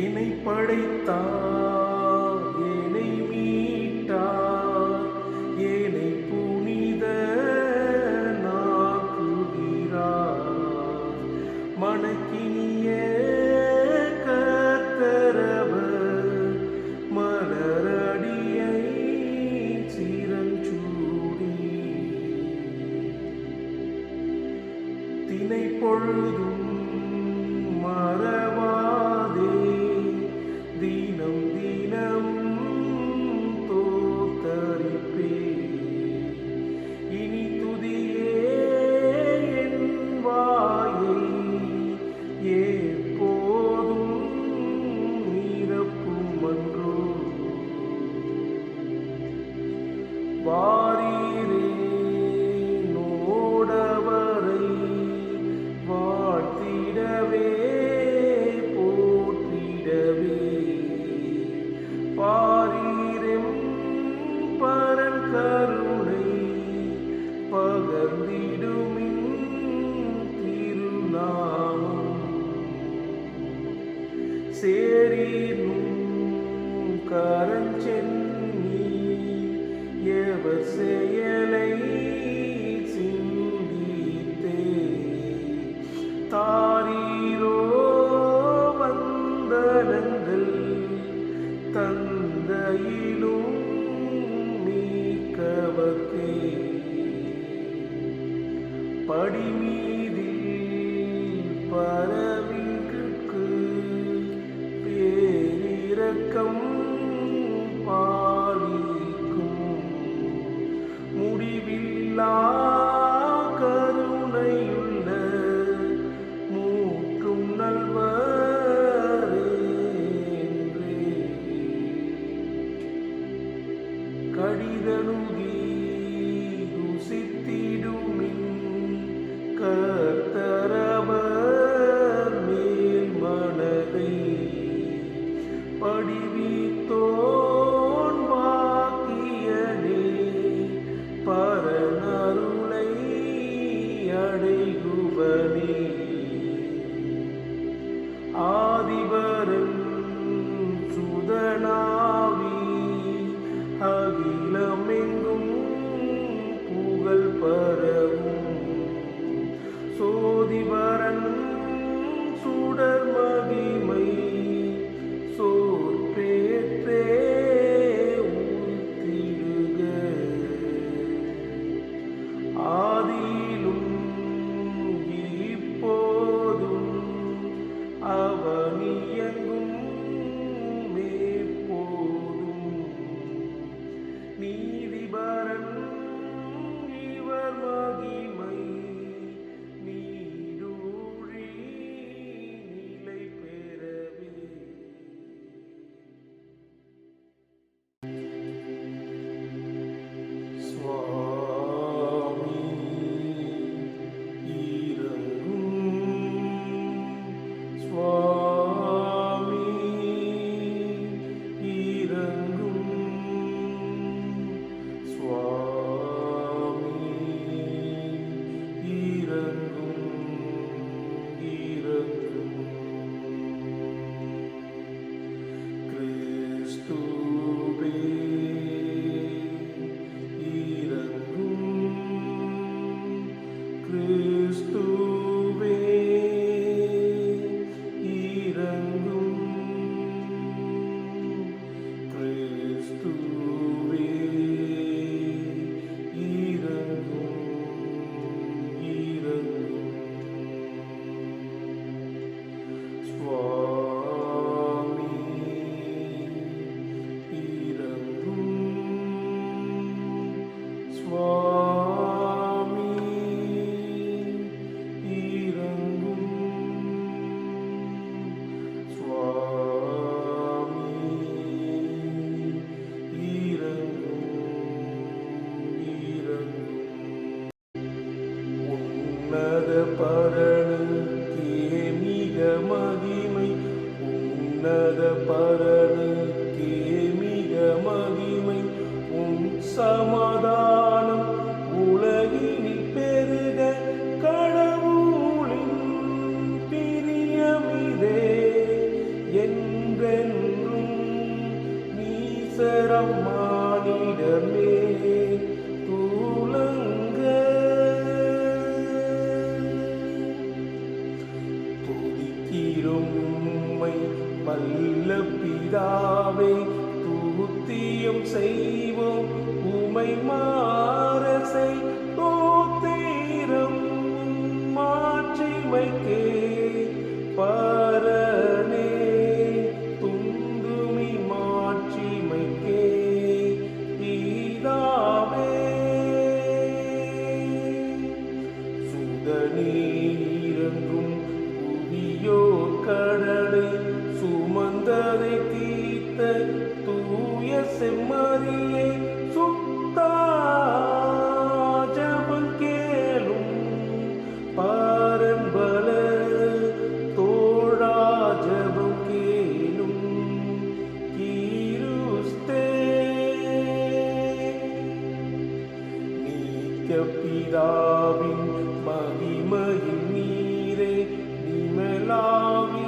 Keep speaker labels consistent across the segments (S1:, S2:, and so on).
S1: என்னை படைத்தார் என்னை மீட்டார் என்னை புனித நாக்குகிறார். மணக்கினிய கத்தரவ மலரடியை சிரஞ்சூடி. தினை பொழுதும் செயலை சிந்தித்தே தாரீரோ வந்தனங்கள் தந்தையிலும் நீக்கவக்கே. படிமீதில் பரவ இல்லா கருணையுள்ள மூற்றும் நல்வரே. கடிதனுகி ருசித்திடுமின் கர்த்தரவர் மேல் மனதை படிவித்தோ செய்வோம். உமை மாற செய்வோம். നിത്യപിതാവിൻ മഹിമയിൽ നീരേ നിമലാവിൻ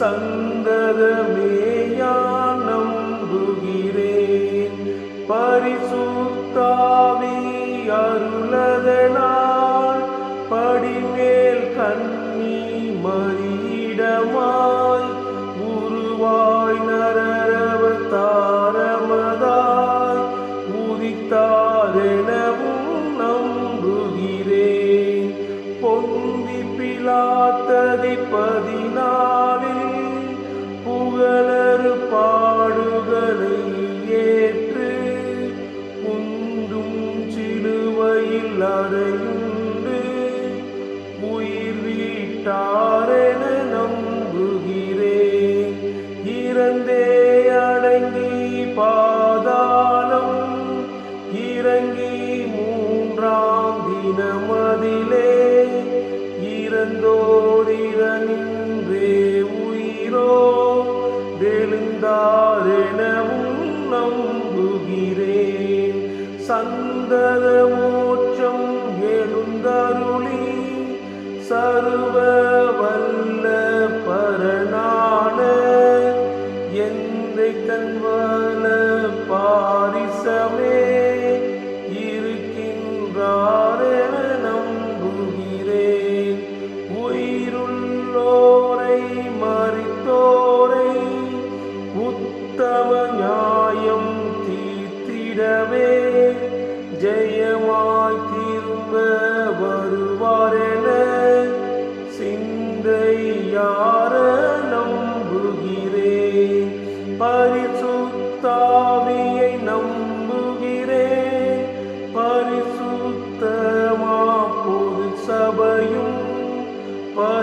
S1: சங்கதமேயா நம்புகிறேன். பரிசுத்தாவி அருளதனால் படிமேல் கண்ணி மறியிடமாய். உருவாய் நரரவ தாரமதாய். உதித்தாரெனவும் நம்புகிறேன். பொந்தி பிலாத்ததிபதி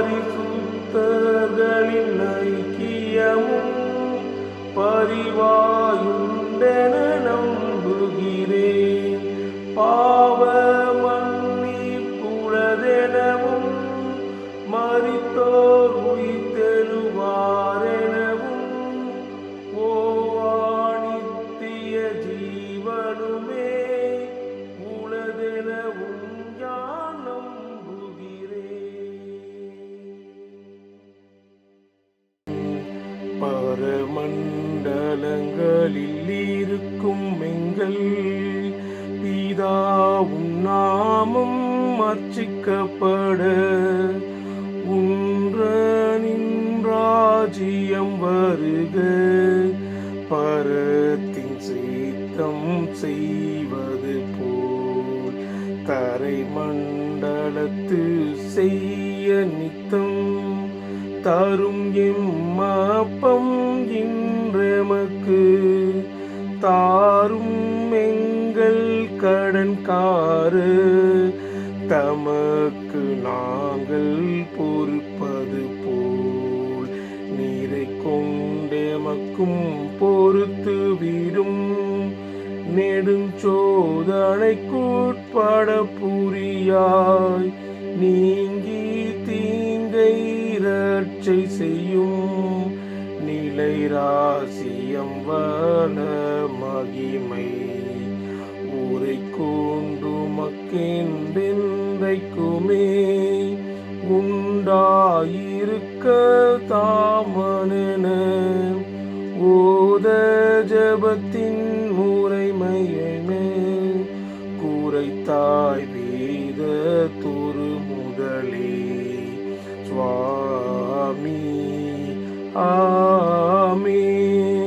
S1: பரிசுத்தர்களின் ஐக்கியமும் பரிவாயுண்டென நம்புகிறேன். பா மர்ச்சிக்கப்பட உன்ற நின்றாஜியம் வருக பரத்தின் சீத்தம் செய்வது போல் தரை மண்டலத்து செய்ய நித்தம் தரும் எம் அப்பம் இன்றமக்கு. தாரும் எங்கள் கடன்காரு தமக்கு நாங்கள் பொறுப்பது போல் நீரை கொண்டெமக்கும் பொறுத்து விடும். நெடுஞ்சோதனைக்குட்பட புரியாய் நீங்கி தீங்கை ரட்சை செய்யும். நிலை ராசியம் வள மகிமை. ஊரை கொண்டு மக்கென்றென்றைக்குமே உண்டாயிருக்க தாமனென ஓத ஜபத்தின் முறைமையென கூரைத்தாய் வேத துரு முதலே. சுவாமி ஆமீன்.